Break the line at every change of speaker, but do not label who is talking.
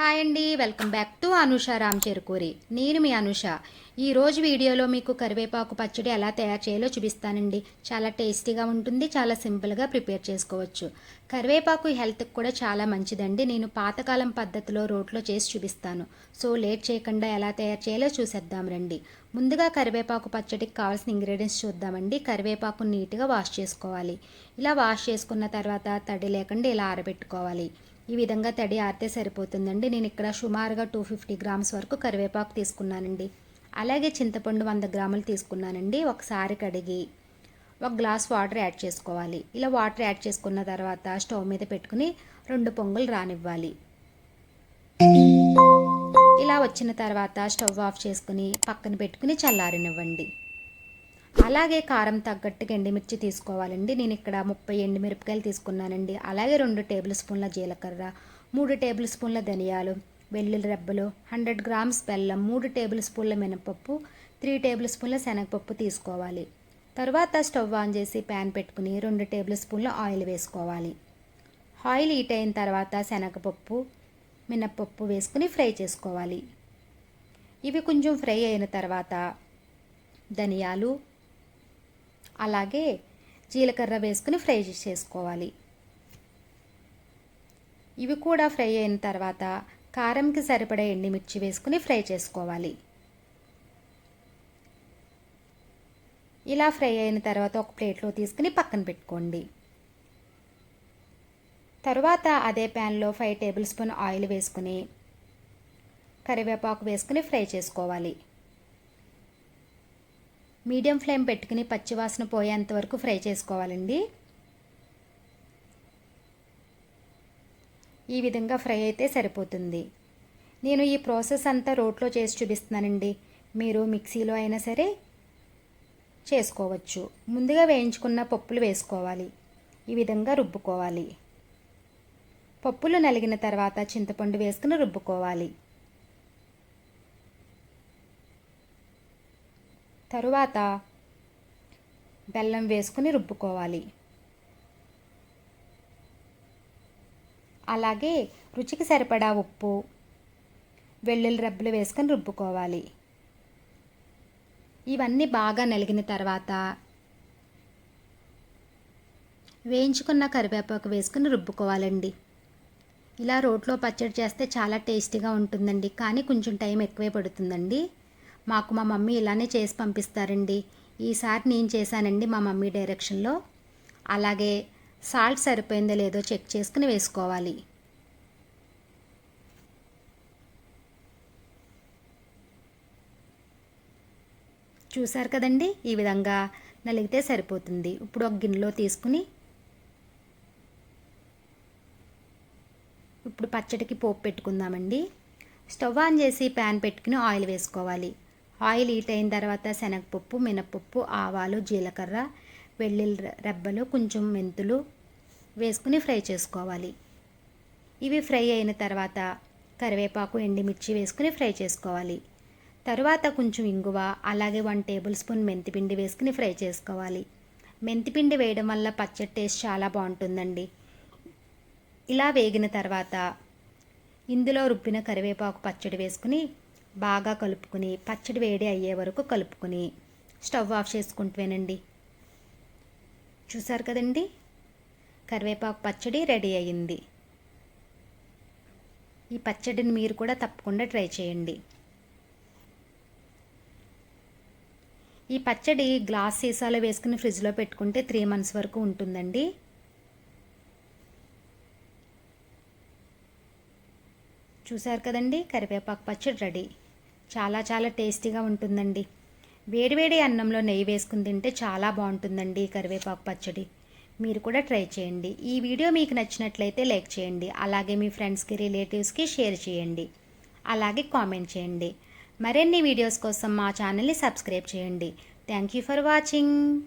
Hi అండి welcome back to Anusha Ram Cherukuri. నేను మీ అనుష. ఈరోజు వీడియోలో మీకు కరివేపాకు పచ్చడి ఎలా తయారు చేయాలో చూపిస్తానండి. చాలా టేస్టీగా ఉంటుంది చాలా సింపుల్గా ప్రిపేర్ చేసుకోవచ్చు. కరివేపాకు హెల్త్కి కూడా చాలా మంచిదండి. నేను పాతకాలం పద్ధతిలో రోట్లో చేసి చూపిస్తాను. సో లేట్ చేయకుండా ఎలా తయారు చేయాలో చూసేద్దాం రండి. ముందుగా కరివేపాకు పచ్చడికి కావాల్సిన ఇంగ్రీడియంట్స్ చూద్దామండి. కరివేపాకు నీట్గా వాష్ చేసుకోవాలి. ఇలా వాష్ చేసుకున్న తర్వాత తడి లేకుండా ఇలా ఆరబెట్టుకోవాలి. ఈ విధంగా తడి ఆరితే సరిపోతుందండి. నేను ఇక్కడ సుమారుగా టూ ఫిఫ్టీ గ్రామ్స్ వరకు కరివేపాకు తీసుకున్నానండి. అలాగే చింతపండు వంద గ్రాములు తీసుకున్నానండి. ఒకసారి కడిగి ఒక గ్లాస్ వాటర్ యాడ్ చేసుకోవాలి. ఇలా వాటర్ యాడ్ చేసుకున్న తర్వాత స్టవ్ మీద పెట్టుకుని రెండు పొంగులు రానివ్వాలి. ఇలా వచ్చిన తర్వాత స్టవ్ ఆఫ్ చేసుకుని పక్కన పెట్టుకుని చల్లారనివ్వండి. అలాగే కారం తగ్గట్టుగా ఎండుమిర్చి తీసుకోవాలండి. నేను ఇక్కడ ముప్పై ఎండుమిరపకాయలు తీసుకున్నానండి. అలాగే రెండు టేబుల్ స్పూన్ల జీలకర్ర మూడు టేబుల్ స్పూన్ల ధనియాలు వెల్లుల్లి రెబ్బలు హండ్రెడ్ గ్రామ్స్ బెల్లం మూడు టేబుల్ స్పూన్ల మినపప్పు త్రీ టేబుల్ స్పూన్ల శనగపప్పు తీసుకోవాలి. తర్వాత స్టవ్ ఆన్ చేసి ప్యాన్ పెట్టుకుని రెండు టేబుల్ స్పూన్ల ఆయిల్ వేసుకోవాలి. ఆయిల్ హీట్ అయిన తర్వాత శనగపప్పు మినపప్పు వేసుకుని ఫ్రై చేసుకోవాలి. ఇవి కొంచెం ఫ్రై అయిన తర్వాత ధనియాలు అలాగే జీలకర్ర వేసుకుని ఫ్రై చేసుకోవాలి. ఇవి కూడా ఫ్రై అయిన తర్వాత కారంకి సరిపడే ఎండిమిర్చి వేసుకుని ఫ్రై చేసుకోవాలి. ఇలా ఫ్రై అయిన తర్వాత ఒక ప్లేట్లో తీసుకుని పక్కన పెట్టుకోండి. తరువాత అదే ప్యాన్లో ఫైవ్ టేబుల్ స్పూన్ ఆయిల్ వేసుకుని కరివేపాకు వేసుకుని ఫ్రై చేసుకోవాలి. మీడియం ఫ్లేమ్ పెట్టుకుని పచ్చివాసన పోయేంత వరకు ఫ్రై చేసుకోవాలండి. ఈ విధంగా ఫ్రై అయితే సరిపోతుంది. నేను ఈ ప్రాసెస్ అంతా రోట్లో చేసి చూపిస్తున్నానండి. మీరు మిక్సీలో అయినా సరే చేసుకోవచ్చు. ముందుగా వేయించుకున్న పప్పులు వేసుకోవాలి. ఈ విధంగా రుబ్బుకోవాలి. పప్పులు నలిగిన తర్వాత చింతపండు వేసుకుని రుబ్బుకోవాలి. తరువాత బెల్లం వేసుకుని రుబ్బుకోవాలి. అలాగే రుచికి సరిపడా ఉప్పు వెల్లుల్లి రబ్బులు వేసుకొని రుబ్బుకోవాలి. ఇవన్నీ బాగా నలిగిన తర్వాత వేయించుకున్న కరివేపాకు వేసుకుని రుబ్బుకోవాలండి. ఇలా రోట్లో పచ్చడి చేస్తే చాలా టేస్టీగా ఉంటుందండి. కానీ కొంచెం టైం ఎక్కువే పడుతుందండి. మాకు మా మమ్మీ ఇలానే చేసి పంపిస్తారండి. ఈసారి నేను చేశానండి మా మమ్మీ డైరెక్షన్లో. అలాగే సాల్ట్ సరిపోయిందో లేదో చెక్ చేసుకుని వేసుకోవాలి. చూసారు కదండి? ఈ విధంగా నలిగితే సరిపోతుంది. ఇప్పుడు ఒక గిన్నెలో తీసుకుని ఇప్పుడు పచ్చడికి పోపు పెట్టుకుందామండి. స్టవ్ ఆన్ చేసి ప్యాన్ పెట్టుకుని ఆయిల్ వేసుకోవాలి. ఆయిల్ హీట్ అయిన తర్వాత శనగపప్పు మినపప్పు ఆవాలు జీలకర్ర వెల్లుల్లి రెబ్బలు కొంచెం మెంతులు వేసుకుని ఫ్రై చేసుకోవాలి. ఇవి ఫ్రై అయిన తర్వాత కరివేపాకు ఎండిమిర్చి వేసుకుని ఫ్రై చేసుకోవాలి. తర్వాత కొంచెం ఇంగువ అలాగే వన్ టేబుల్ స్పూన్ మెంతిపిండి వేసుకుని ఫ్రై చేసుకోవాలి. మెంతిపిండి వేయడం వల్ల పచ్చడి టేస్ట్ చాలా బాగుంటుందండి. ఇలా వేగిన తర్వాత ఇందులో రుబ్బిన కరివేపాకు పచ్చడి వేసుకుని బాగా కలుపుకుని పచ్చడి వేడి అయ్యే వరకు కలుపుకొని స్టవ్ ఆఫ్ చేసుకుంటేనండి చూసారు కదండి? కరివేపాకు పచ్చడి రెడీ అయ్యింది. ఈ పచ్చడిని మీరు కూడా తప్పకుండా ట్రై చేయండి. ఈ పచ్చడి గ్లాస్ సీసాలో వేసుకుని ఫ్రిడ్జ్లో పెట్టుకుంటే త్రీ మంత్స్ వరకు ఉంటుందండి. చూసారు కదండి? కరివేపాకు పచ్చడి రెడీ. చాలా చాలా టేస్టీగా ఉంటుందండి. వేడివేడి అన్నంలో నెయ్యి వేసుకుని తింటే చాలా బాగుంటుందండి కరివేపాకు పచ్చడి. మీరు కూడా ట్రై చేయండి. ఈ వీడియో మీకు నచ్చినట్లయితే లైక్ చేయండి. అలాగే మీ ఫ్రెండ్స్కి రిలేటివ్స్కి షేర్ చేయండి. అలాగే కామెంట్ చేయండి. మరిన్ని వీడియోస్ కోసం మా ఛానల్ని సబ్స్క్రైబ్ చేయండి. Thank you for watching.